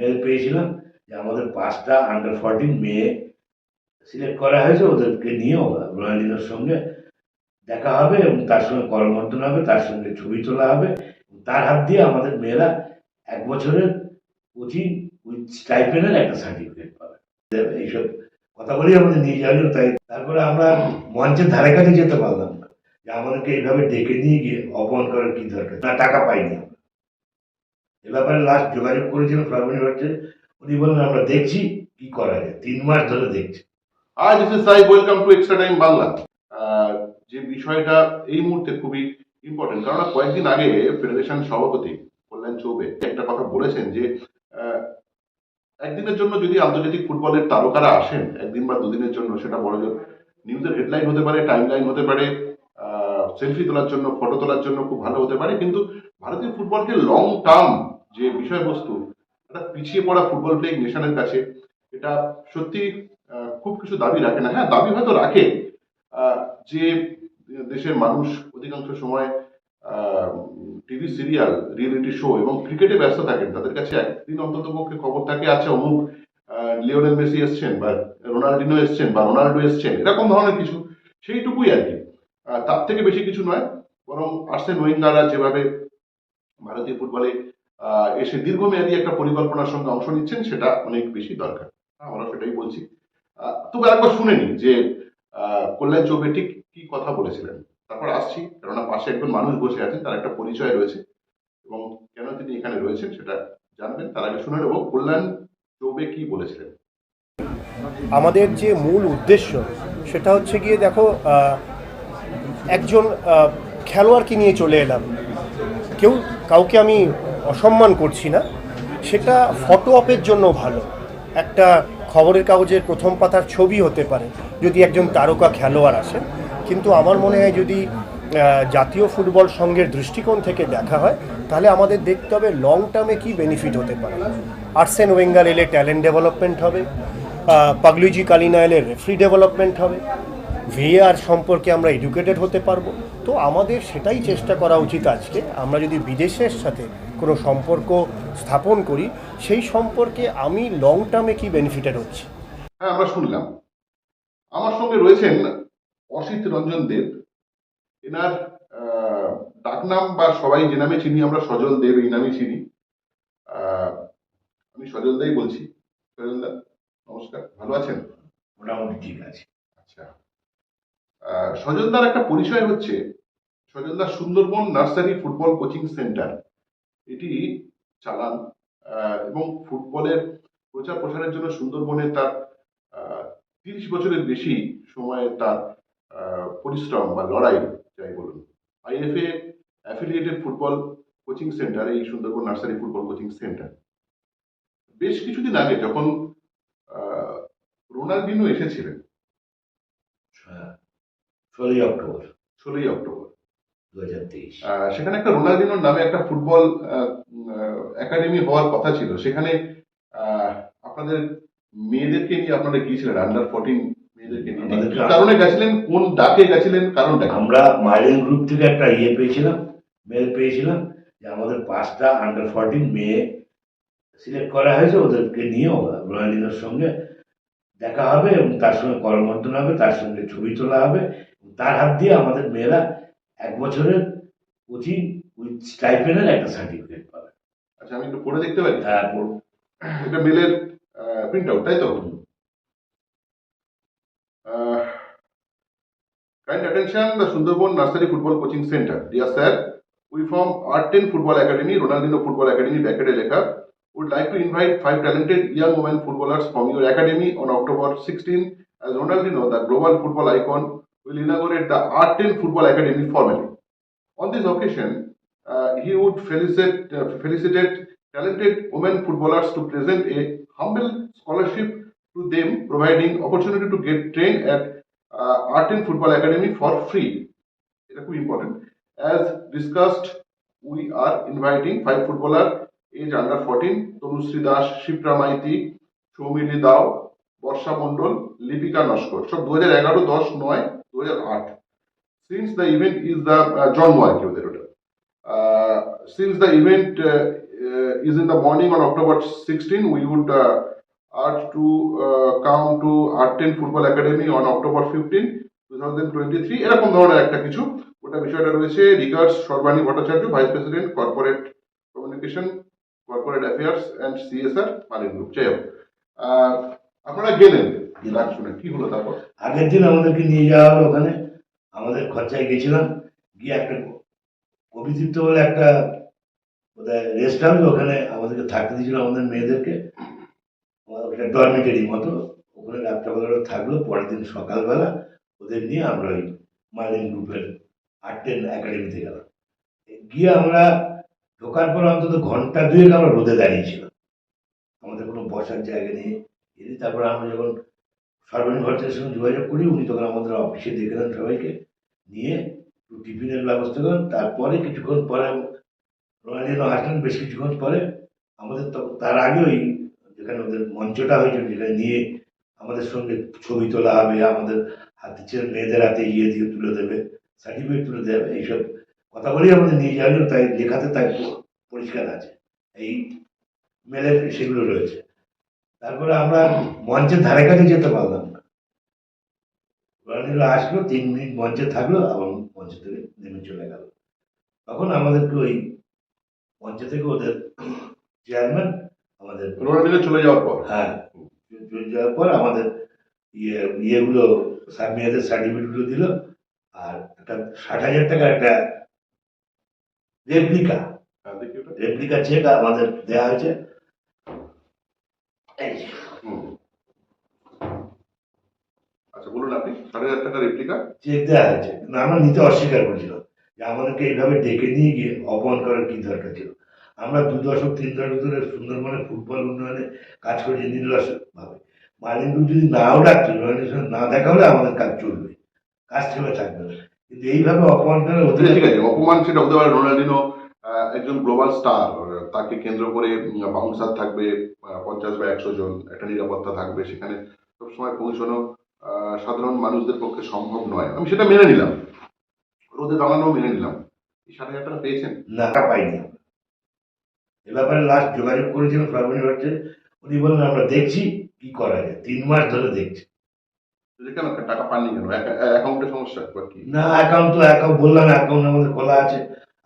Mail পেয়েছিলাম যে আমাদের পাঁচটা আন্ডার ফোরটিন মেয়ে সিলেক্ট করা হয়েছে ওদেরকে নিয়েও রোনাল্ডিনোর সঙ্গে দেখা হবে এবং তার সঙ্গে করমর্দন হবে তার সঙ্গে ছবি তোলা হবে তার হাত দিয়ে আমাদের মেয়েরা এক বছরের কোচিং উইথ স্টাইপেনের একটা সার্টিফিকেট পাবে। এইসব কথা বলেই আমাদের নিয়ে হলো, তাই তারপরে আমরা মঞ্চের ধারে কাছে যেতে পারলাম না। যে আমাদেরকে এইভাবে ডেকে নিয়ে গিয়ে অপমান করার কি দরকার? না টাকা পাইনি এ ব্যাপারে লাস্ট যোগাযোগ করেছিলাম ফ্লাবনী হচ্ছে, উনি বললেন, আমরা দেখছি কি করা যায়। তিন মাস ধরে দেখছি। Hi this is Saib welcome to extra time Bangla যে বিষয়টা এই মুহূর্তে খুবই ইম্পর্টেন্ট কারণ কয়েকদিন আগে ফেডারেশন সভাপতি কল্যাণ চৌবে একটা কথা বলেছেন যে একদিনের জন্য যদি আন্তর্জাতিক ফুটবলের তারকারা আসেন, একদিন বা দুদিনের জন্য, সেটা বড় জোর নিউজের হেডলাইন হতে পারে টাইম লাইন হতে পারে সেলফি তোলার জন্য, ফটো তোলার জন্য খুব ভালো হতে পারে, কিন্তু ভারতীয় ফুটবলকে লং টার্ম যে বিষয়বস্তু, একটা পিছিয়ে পড়া ফুটবল প্লেইং নেশনের কাছে, এটা সত্যি খুব কিছু দাবি রাখে না। হ্যাঁ দাবি হয়তো রাখে যে দেশের মানুষ অধিকাংশ সময় টিভি সিরিয়াল রিয়েলিটি শো এবং ক্রিকেটে ব্যস্ত থাকেন। তাদের কাছে একদিন অন্তত পক্ষে খবর থাকে, আছে অমুক লিওনেল মেসি এসছেন বা রোনাল্ডিনো এসছেন বা রোনাল্ডো এসছেন, এরকম ধরনের কিছু, সেইটুকুই আর কি। তার থেকে বেশি কিছু নয়, বরং আর্সেন ওয়েঙ্গাররা যেভাবে ভারতীয় ফুটবলে এসে দীর্ঘমেয়াদী একটা পরিকল্পনার সঙ্গে অংশ নিচ্ছেন, সেটা অনেক বেশি দরকার। আমরা সেটাই বলছি। তবে একবার শুনে নিই যে কল্যাণ চৌবে ঠিক কি কথা বলেছিলেন? তারপর আসছি, কেননা পাশে একজন মানুষ বসে আছেন, তার একটা পরিচয় রয়েছে। এবং কেন তিনি এখানে রয়েছেন সেটা জানবেন, তার আগে শুনে নেব কল্যাণ চৌবে কি বলেছিলেন। আমাদের যে মূল উদ্দেশ্য, সেটা হচ্ছে গিয়ে দেখো একজন খেলোয়াড়কে নিয়ে চলে এলাম। কেউ, কাউকে আমি অসম্মান করছি না, সেটা ফটো অপের জন্য ভালো। একটা খবরের কাগজের প্রথম পাতার ছবি হতে পারে, যদি একজন তারকা খেলোয়াড় আসেন। কিন্তু আমার মনে হয় যদি জাতীয় ফুটবল সংঘের দৃষ্টিকোণ থেকে দেখা হয়, তাহলে আমাদের দেখতে হবে লং টার্মে কী বেনিফিট হতে পারে। আর্সেন ওয়েঙ্গার এলে ট্যালেন্ট ডেভেলপমেন্ট হবে পাগলুজি কালিনা এলে রেফ্রি ডেভেলপমেন্ট হবে ভিএআর সম্পর্কে আমরা এডুকেটেড হতে পারব। তো আমাদের সেটাই চেষ্টা করা উচিত আজকে। আমরা যদি বিদেশের সাথে কোনো সম্পর্ক স্থাপন করি সেই সম্পর্কে আমি লং টার্মে কি বেনিফিটেড হচ্ছে? হ্যাঁ আমরা শুনলাম। আমার সঙ্গে রয়েছেন অসিত রঞ্জন দেব। এনার ডাকনাম বা সবাই যে নামে চিনি আমরা সজল দেব এই নামে চিনি। আমি সজল দাই বলছি। সজল দা নমস্কার। ভালো আছেন? মোটামুটি ঠিক আছে। আচ্ছা। সজলদার একটা পরিচয় হচ্ছে। সজলদার Sundarban nursery football coaching centre. এটি চালান এবং ফুটবলের প্রচার প্রসারের জন্য সুন্দরবনে তার তিরিশ বছরের বেশি সময়ে তার পরিশ্রম বা লড়াই, যাই বলুন। IFA affiliated football coaching centre, এই Sundarban nursery football coaching centre. বেশ কিছুদিন আগে যখন রোনাল্ডিনো এসেছিলেন ষোলোই অক্টোবর। ষোলোই অক্টোবর। দু সেখানে একটা রোনাল্ডিনোর নামে একটা ফুটবল একাডেমি হওয়ার কথা ছিল। সেখানে আপনাদের মেয়েদেরকে নিয়ে আপনারা গিয়েছিলেন আন্ডার ফোরটিন মেয়েদেরকে নিয়ে। কারণে গেছিলেন? কোন ডাকে গেছিলেন? কারণটা আমরা মাইলেন গ্রুপ থেকে একটা ইয়ে পেয়েছিলাম মেল পেয়েছিলাম যে আমাদের পাঁচটা আন্ডার ফোরটিন মেয়ে সিলেক্ট করা হয়েছে ওদেরকে নিয়েও রোনাল্ডিনোর সঙ্গে দেখা হবে এবং তার সঙ্গে করমর্দন হবে তার সঙ্গে ছবি তোলা হবে। তার হাত দিয়ে আমাদের মেয়েরা এক বছরের কোচিং উইথ স্টাইপেনের একটা সার্টিফিকেট পাবে। আচ্ছা আমি একটু পড়ে দেখতে পারি? হ্যাঁ। এটা মেলের প্রিন্ট আউট তাই তো? Kind attention the Sundarban nursery football coaching centre dear sir we from R ten football academy Ronaldinho football academy ব্যাকেটে লেখা would like to invite five talented young women footballers from your academy on October 16 as Ronaldinho, the global football icon, will inaugurate the R10 Football Academy formally. On this occasion, uh, he would felicitate, uh, felicitate talented women footballers to present a humble scholarship to them, providing opportunity to get trained at uh, R10 Football Academy for free. এটা খুব important as discussed we are inviting five footballer age under fourteen Tanushree Das Shipra Maity Soumili Dao Barsha Mondal Lipika Naskar সব দু হাজার এগারো দু হাজার আট since the event is the জন্ম আর ওদের ওটা since the event in the morning on October 16. We would uh, urge to uh, come to Arten Football Academy on October 15, 2023. এরকম ধরনের একটা কিছু ওটা বিষয়টা রয়েছে regards Sarbani Bhattacharya vice president corporate communication corporate affairs and group যাই হোক আপনারা গেলেন কি হলো তারপর? আগের দিন আমাদেরকে নিয়ে যাওয়া হলো ওখানে। আমাদের খরচায় গেছিলাম। গিয়ে একটা কবিতীর্থ বলে একটা বোধহয় রেস্ট হাউস ওখানে আমাদেরকে থাকতে দিয়েছিল আমাদের মেয়েদেরকে। ওটা ডরমিটারি মতো। ওখানে রাত্রেবেলা থাকল। পরের দিন সকালবেলা ওদের নিয়ে আমরা ওই মার্লিন গ্রুপের আর্টেন একাডেমিতে গেলাম। গিয়ে আমরা ঢোকার পর অন্তত ঘণ্টা দুয়েক আমরা রোদে দাঁড়িয়েছিলাম। আমাদের কোনো বসার জায়গা নেই। এদিকে তারপর আমরা যখন সর্বাণী ভট্টাচার্যের সঙ্গে যোগাযোগ করি, উনি তখন আমাদের অফিসে দেখলেন সবাইকে, নিয়ে একটু টিফিনের ব্যবস্থা করেন। তারপরে কিছুক্ষণ পরে রোনালিনো আসলেন, বেশ কিছুক্ষণ পরে আমাদের তখন, তার আগে ওই যেখানে ওদের মঞ্চটা হয়েছিল, যেখানে নিয়ে আমাদের সঙ্গে ছবি তোলা হবে, আমাদের হাতে ছেলে মেয়েদের হাতে ইয়ে দিয়ে তুলে দেবে সার্টিফিকেট তুলে দেবে, এইসব কথা বলেই আমাদের নিয়ে যাওয়া তাই লেখাতে তাই পরিষ্কার আছে। এই মেলের সেগুলো রয়েছে। তারপরে আমরা মঞ্চের ধারে কাছে যেতে পারলাম না। আসলো তিন মিনিট মঞ্চে থাকল আবার মঞ্চ থেকে নেমে চলে গেল। তখন আমাদেরকে ওই মঞ্চ থেকে ওদের চেয়ারম্যান আমাদের চলে যাওয়ার পর? হ্যাঁ চলে যাওয়ার পর আমাদের ইয়ে ইয়েগুলো মেয়েদের সার্টিফিকেটগুলো দিল আর একটা ষাট হাজার টাকার একটা রেপ্লিকা রেপ্লিকা চেক আমাদের দেওয়া হয়েছে। আচ্ছা বলুন আপনি সাড়ে হাজার টাকা রেপ্লিকা চেক দেওয়া হয়েছে কিন্তু আমরা নিতে অস্বীকার করেছিলাম যে আমাদেরকে এইভাবে ডেকে নিয়ে গিয়ে অপমান করার কি দরকার ছিল? আমরা দু দশক তিন দশক ধরে সুন্দরবনে ফুটবল উন্নয়নে কাজ করেছি নির্লসভাবে মালিকগুলো যদি নাও ডাকতো না দেখা হলে আমাদের কাজ চলবে। কাজ থেমে থাকবে না। কিন্তু এইভাবে অপমান করে ঠিক আছে অপমান সেটা হতে পারে। রোনাল্ডিনো একজন গ্লোবাল স্টার তাকে কেন্দ্র করে বাউন্সার থাকবে পঞ্চাশ বা একশো জন একটা নিরাপত্তা থাকবে। সেখানে সবসময় পৌঁছানো সাধারণ মানুষদের পক্ষে সম্ভব নয়। আমি সেটা মেনে নিলাম। রোদে দাঁড়ানো মেনে নিলাম। এই সাড়ে হাজার টাকা পেয়েছেন। না টাকা পাইনি। এ ব্যাপারে লাস্ট যোগাযোগ করেছিলাম সর্বনী হচ্ছে উনি বললেন আমরা দেখছি কি করা যায়। তিন মাস ধরে দেখছি। কেন টাকা পাননি কেন? অ্যাকাউন্টের সমস্যা? কি? না অ্যাকাউন্ট তো অ্যাকাউন্ট বললাম অ্যাকাউন্ট আমাদের খোলা আছে।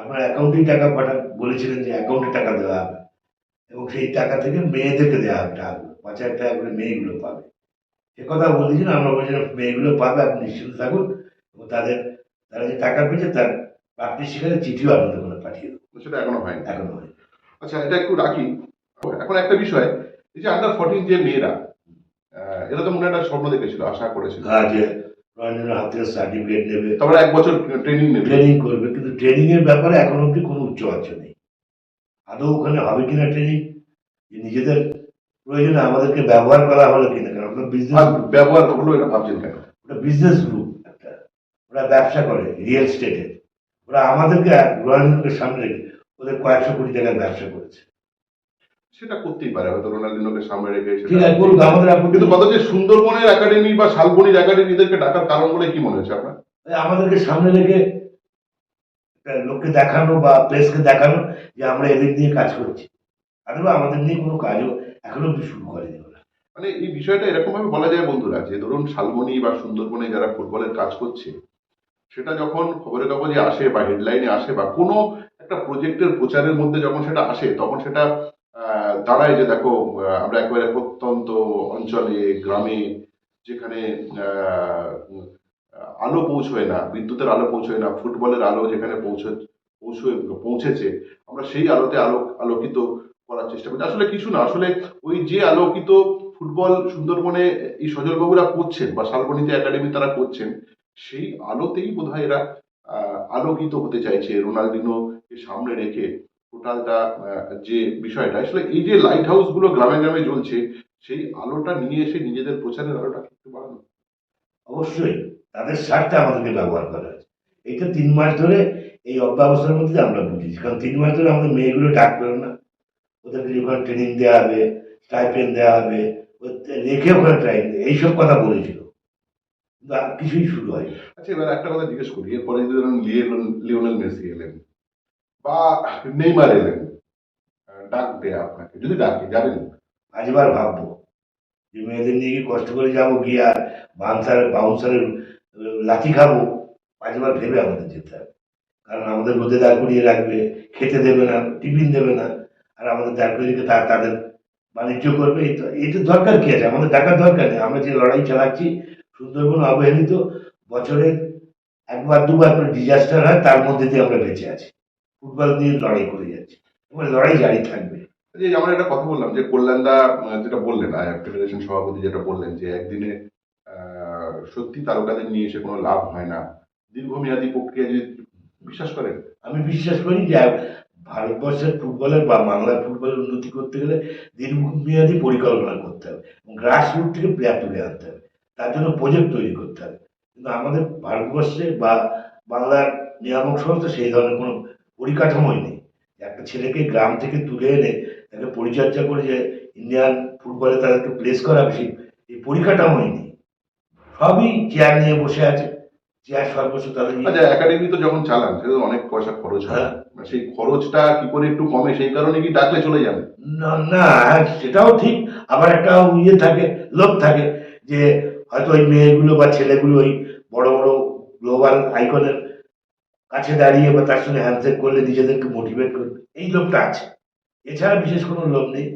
আপনার অ্যাকাউন্টেই টাকা পাঠান বলেছিলেন যে অ্যাকাউন্টে টাকা দেওয়া হবে। এবং সেই টাকা থেকে মেয়েদেরকে দেওয়া হবে টাকাগুলো পাঁচ হাজার টাকা করে মেয়েগুলো পাবে। সে কথা বলেছিলেন আমরা বলছিলাম মেয়েগুলো পাবে আপনি নিশ্চিন্ত থাকুন। এবং তাদের তারা যে টাকা পেয়েছে তার প্রাপ্তির শিকারে চিঠিও আপনাদের ওখানে পাঠিয়ে দেবো। সেটা এখনও হয়নি। এখনও হয় আচ্ছা এটা একটু রাখি। এখন একটা বিষয় এই যে আন্ডার ফোরটিন যে মেয়েরা এরা তো মনে একটা স্বপ্ন দেখেছিল আশা করেছিল। কাজ রঞ্জনের হাত থেকে সার্টিফিকেট নেবে। তারপরে এক বছর ট্রেনিং নেবে। ট্রেনিং করবে। কিন্তু ট্রেনিং এর ব্যাপারে এখন অব্দি কোনো উচ্চ আচ্ছা নেই। আদৌ ওখানে হবে কিনা ট্রেনিং নিজেদের প্রয়োজনে আমাদেরকে ব্যবহার করা হলো কিনা? কারণ ওটা বিজনেস ব্যবহার হলো এটা ভাবছেন কেন? ওটা বিজনেস গ্রুপ একটা। ওরা ব্যবসা করে রিয়েল স্টেটের ওরা আমাদেরকে রয়্যালকে সামনে রেখে ওদের কয়েকশো কোটি টাকার ব্যবসা করেছে। সেটা করতেই পারে হয়তো রোনাল্ডিনোকে সামনে রেখে ঠিক সেটা আছে আমাদের কিন্তু কথা যে সুন্দরবনের একাডেমি বা শালবনির একাডেমিদেরকে ডাকার কারণ বলে কি মনে হচ্ছে আপনার? আমাদেরকে সামনে রেখে লোককে দেখানো বা প্রেসকে দেখানো যে আমরা এদের নিয়ে কাজ করছি। অথবা আমাদের নিয়ে কোনো কাজও এখনও শুরু করেনি মানে এই বিষয়টা এরকম ভাবে বলা যায় বন্ধুরা, যে ধরুন শালবনি বা সুন্দরবনে যারা ফুটবলের কাজ করছে, সেটা যখন খবরের কাগজে আসে বা হেডলাইনে আসে বা কোনো একটা প্রজেক্টের প্রচারের মধ্যে যখন সেটা আসে, তখন সেটা দাঁড়ায় যে দেখো আমরা একেবারে প্রত্যন্ত অঞ্চলে, গ্রামে যেখানে আলো পৌঁছয় না, বিদ্যুতের আলো পৌঁছয় না, ফুটবলের আলো যেখানে পৌঁছে পৌঁছেছে, আমরা সেই আলোতে আলো, আলোকিত করার চেষ্টা করছি। আসলে কিছু না, আসলে ওই যে আলোকিত ফুটবল সুন্দরবনে এই সজলবাবুরা করছেন বা শালবনীতে একাডেমি তারা করছেন, সেই আলোতেই বোধহয় এরা আলোকিত হতে চাইছে। রোনাল্ডিনোকে সামনে রেখে টোটালটা যে বিষয়টা, আসলে এই যে লাইট হাউসগুলো গ্রামে গ্রামে জ্বলছে, সেই আলোটা নিয়ে এসে নিজেদের প্রচারের আলোটা একটু বাড়ানো। অবশ্যই। তাদের স্বার্থে আমাদেরকে ব্যবহার করা হয়েছে। এইটা তিন মাস ধরে এই অব্যবস্থার মধ্যে আমরা বুঝেছি কারণ তিন মাস ধরে আমাদের মেয়েগুলো ডাক পেল না। ওদেরকে যখন ট্রেনিং দেওয়া হবে স্টাইপেন দেওয়া হবে রেখে ওখানে ট্রেনিং এইসব কথা বলেছিল। কিন্তু আর কিছুই শুরু হয়নি। আচ্ছা এবার একটা কথা জিজ্ঞেস করি। এরপরে ধরুন লিওনেল মেসি এলেন বা নেইমার এলেন ডাক দেয় আপনাকে যদি ডাকে যাবেন? পাঁচবার ভাববো। যে মেয়েদের নিয়ে কষ্ট করে যাব গিয়ে আর বাউন্সার বাউন্সারের লাঠি খাব পাঁচবার ভেবে আমাদের যেতে হবে। কারণ আমাদের রোদে দাঁড় করিয়ে রাখবে, খেতে দেবে না, টিফিন দেবে না, আর আমাদের দাঁড় করিয়ে রেখে তা- তাদের বাণিজ্য করবে। এই তো এটা দরকার কি আছে? আমাদের টাকার দরকার নেই। আমরা যে লড়াই চালাচ্ছি, সুন্দরবন অবহেলিত, বছরে একবার, দুবার করে ডিজাস্টার হয়, তার মধ্যে দিয়ে আমরা বেঁচে আছি। ফুটবল দিয়ে লড়াই করে যাচ্ছি। এবং লড়াই জারি থাকবে। যে আমরা একটা কথা বললাম, যে কল্যাণদা যেটা বললেন ফেডারেশন সভাপতি যেটা বললেন, যে একদিনে সত্যি তারকাদের নিয়ে এসে কোনো লাভ হয় না। দীর্ঘমেয়াদী প্রক্রিয়া যদি বিশ্বাস করেন? আমি বিশ্বাস করি যে ভারতবর্ষের ফুটবলের বা বাংলার ফুটবলের উন্নতি করতে গেলে দীর্ঘমেয়াদী পরিকল্পনা করতে হবে এবং গ্রাসরুট থেকে প্লেয়ার তুলে আনতে হবে। তার জন্য প্রজেক্ট তৈরি করতে হবে। কিন্তু আমাদের ভারতবর্ষে বা বাংলার নিয়ামক সংস্থা সেই ধরনের কোনো পরিকাঠামোই নেই। একটা ছেলেকে গ্রাম থেকে তুলে এনে তাকে পরিচর্যা করে যে ইন্ডিয়ান ফুটবলে তাদেরকে প্লেস করা বেশি এই পরিকাঠামোই নেই। সবই চেয়ার নিয়ে বসে আছে। চেয়ার সর্বস্ব তাদের আচ্ছা একাডেমি তো যখন চালান সেটা অনেক পয়সা খরচ হয়। হ্যাঁ। সেই খরচটা কি করে একটু কমে? সেই কারণে কি ডাকলে চলে যান না না হ্যাঁ, সেটাও ঠিক। আবার একটা ইয়ে থাকে লোভ থাকে যে হয়তো ওই মেয়েগুলো বা ছেলেগুলো ওই বড় বড় গ্লোবাল আইকনের কাছে দাঁড়িয়ে বা তার সঙ্গে হ্যান্ডশেক করলে নিজেদেরকে মোটিভেট করবে। এই লোভটা আছে। এছাড়া বিশেষ কোনো লোভ নেই।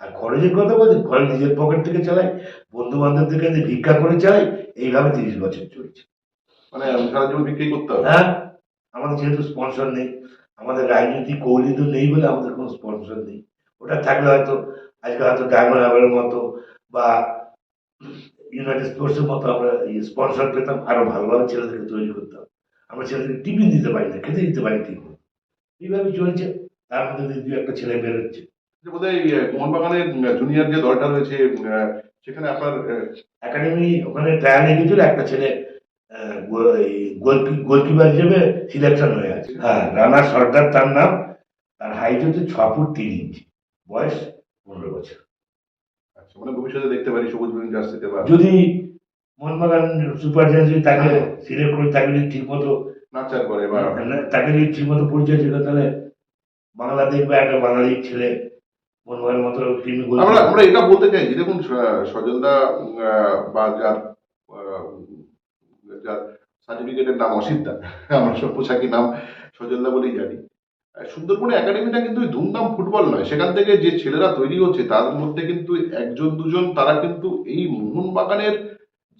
আর খরচের কথা বলছি ঘরে নিজের পকেট থেকে চালাই বন্ধু বান্ধবদের কাছে ভিক্ষা করে চালাই এইভাবে তিরিশ বছর চলছে। মানে সারা জীবন বিক্রি করতে হবে। হ্যাঁ আমাদের যেহেতু স্পন্সর নেই আমাদের রাজনৈতিক কৌলিত নেই বলে আমাদের কোনো স্পন্সর নেই। ওটা থাকলে হয়তো আজকে হয়তো ডায়মন্ড হারবারের মতো বা ইউনাইটেড স্পোর্টসের মতো আমরা স্পন্সর পেতাম আরও ভালোভাবে ছেলেদেরকে তৈরি করতাম। আমরা ছেলেদেরকে টিফিন দিতে পারি না খেতে দিতে পারি ঠিক। এইভাবে চলছে তার মধ্যে দু একটা ছেলে বেরোচ্ছে। যে বোধহয় এই, আহ, মোহনবাগানের জুনিয়র যে দলটা রয়েছে সেখানে আপনার একাডেমি ওখানে ট্রায়ালে গেছিল একটা ছেলে গোলকিপার হিসেবে সিলেকশন হয়ে আছে। হ্যাঁ রানা সর্দার তার নাম তার হাইট হচ্ছে ছ ফুট তিন ইঞ্চি বয়স পনেরো বছর। আচ্ছা মানে ভবিষ্যতে দেখতে পারি সবুজ বেগুন জার্সিতে বা যদি মোহনবাগান সুপার যদি তাকে সিলেক্ট করে তাকে যদি ঠিক মতো নাচার করে বা তাকে যদি ঠিক মতো পরিচয় ছিল তাহলে বাংলা দেখবে একটা বাঙালি ছেলে আমরা আমরা এটা বলতে চাইছি দেখুন স- সজলদা বা যার যার সার্টিফিকেটের নাম অসিদ্ধা আমরা সব পোশাকি নাম সজলদা বলেই জানি। সুন্দরবনে একাডেমিটা কিন্তু ধুমধাম ফুটবল নয় সেখান থেকে যে ছেলেরা তৈরি হচ্ছে তার মধ্যে কিন্তু একজন দুজন তারা কিন্তু এই মোহনবাগানের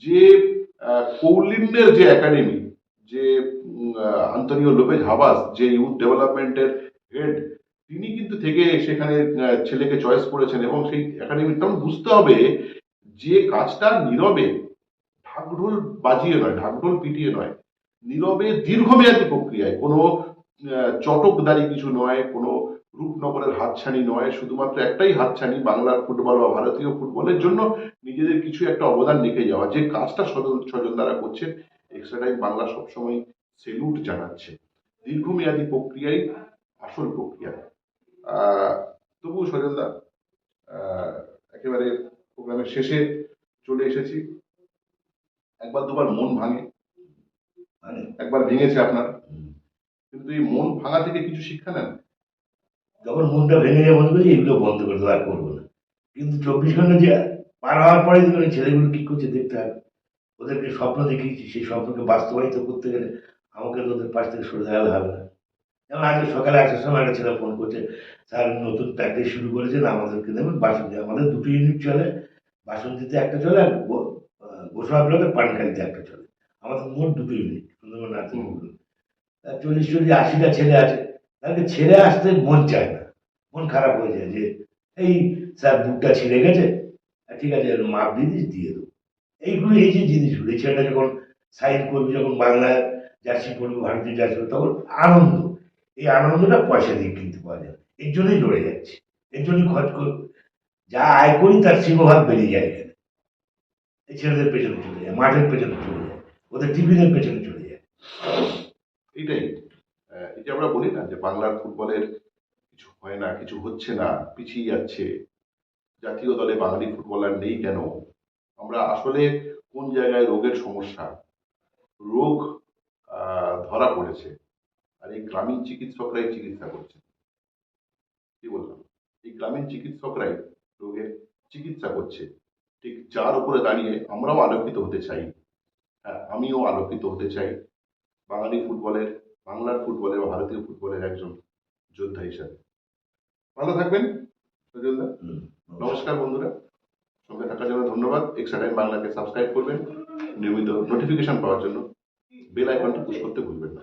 যে কৌলিন্যের যে একাডেমি যে আহ, লোপেজ হাবাস যে ইউথ ডেভেলপমেন্টের হেড তিনি কিন্তু থেকে সেখানে ছেলেকে চয়েস করেছেন এবং সেই একাডেমি তখন বুঝতে হবে যে কাজটা নীরবে ঢাকঢোল বাজিয়ে নয়, ঢাকঢোল পিটিয়ে নয়, নীরবে দীর্ঘমেয়াদী প্রক্রিয়ায়। কোনো চটকদারি কিছু নয়, কোনো রূপনগরের হাতছানি নয়, শুধুমাত্র একটাই হাতছানি, বাংলার ফুটবল বা ভারতীয় ফুটবলের জন্য নিজেদের কিছু একটা অবদান রেখে যাওয়া, যে কাজটা সজল দ্বারা করছেন এক্সট্রা টাইম বাংলা সবসময় সেলুট জানাচ্ছে। দীর্ঘমেয়াদী প্রক্রিয়াই আসল প্রক্রিয়া। তবুও সজলদা একেবারে প্রোগ্রামের শেষে চলে এসেছি। একবার দুবার মন ভাঙে মানে একবার ভেঙেছে আপনার। কিন্তু এই মন ভাঙা থেকে কিছু শিক্ষা নেন। যখন মনটা ভেঙে যায় মনে করি এগুলো বন্ধ করে আর করব না। কিন্তু চব্বিশ ঘণ্টা যে পার হওয়ার পরে দেখবেন ছেলেগুলো কি করছে দেখতে হবে ওদেরকে স্বপ্ন দেখিয়েছি সেই স্বপ্নকে বাস্তবায়িত করতে গেলে আমাকে তো ওদের পাশ থেকে সরে দাঁড়ালে হবে না। যেমন আজকে সকালে আসার সময় একটা ছেলে ফোন করছে, স্যার, নতুন প্র্যাকটিস শুরু করেছেন, আমাদেরকে দেবেন বাসন্তী আমাদের দুটো ইউনিট চলে বাসন্তীতে একটা চলে, আর গোসবা ব্লকের পানখালিতে একটা চলে। আমাদের মোট দুটো ইউনিট সুন্দরবন নার্সিং হোম চল্লিশ চল্লিশ, আশিটা ছেলে আছে। তাদেরকে ছেড়ে আসতে মন চায় না। মন খারাপ হয়ে যায় যে, এই, স্যার বুকটা ছিঁড়ে গেছে। ঠিক আছে মাপ দিয়ে দিয়ে দেবো। এইগুলো এই যে জিনিসগুলো, এই ছেলেটা যখন সাইন করবে, যখন বাংলায় জার্সি পড়বে ভারতীয় জার্সি তখন আনন্দ। এই আনন্দটা পয়সা দিয়ে কিনতে পাওয়া যায়। এর জন্যই লড়ে যাচ্ছে। এর জন্যই খরচ যা আয় করি তার সিংহভাগ বেরিয়ে যায় এখানে। এই ছেলেদের পেছনে চলে যায়, মাঠের পেছনে চলে যায়, ওদের টিফিনের পেছনে চলে যায়। এটাই এই যে আমরা বলি না যে বাংলার ফুটবলের কিছু হয় না, কিছু হচ্ছে না, পিছিয়ে যাচ্ছে, জাতীয় দলে বাঙালি ফুটবলার নেই কেন? আমরা আসলে কোন জায়গায় রোগের সমস্যা? রোগ ধরা পড়েছে। আর এই গ্রামীণ চিকিৎসকরাই চিকিৎসা করছে কি বললাম? এই গ্রামীণ চিকিৎসকরাই রোগের চিকিৎসা করছে। ঠিক যার উপরে দাঁড়িয়ে আমরাও আলোকিত হতে চাই। হ্যাঁ আমিও আলোকিত হতে চাই। বাঙালি ফুটবলের বাংলার ফুটবলের বা ভারতীয় ফুটবলের একজন যোদ্ধা হিসাবে। ভালো থাকবেন সজলদা নমস্কার। বন্ধুরা। সঙ্গে থাকার জন্য ধন্যবাদ। এক্সট্রা টাইম বাংলাকে সাবস্ক্রাইব করবেন। নিয়মিত নোটিফিকেশন পাওয়ার জন্য বেল আইকনটি পুশ করতে ভুলবেন না।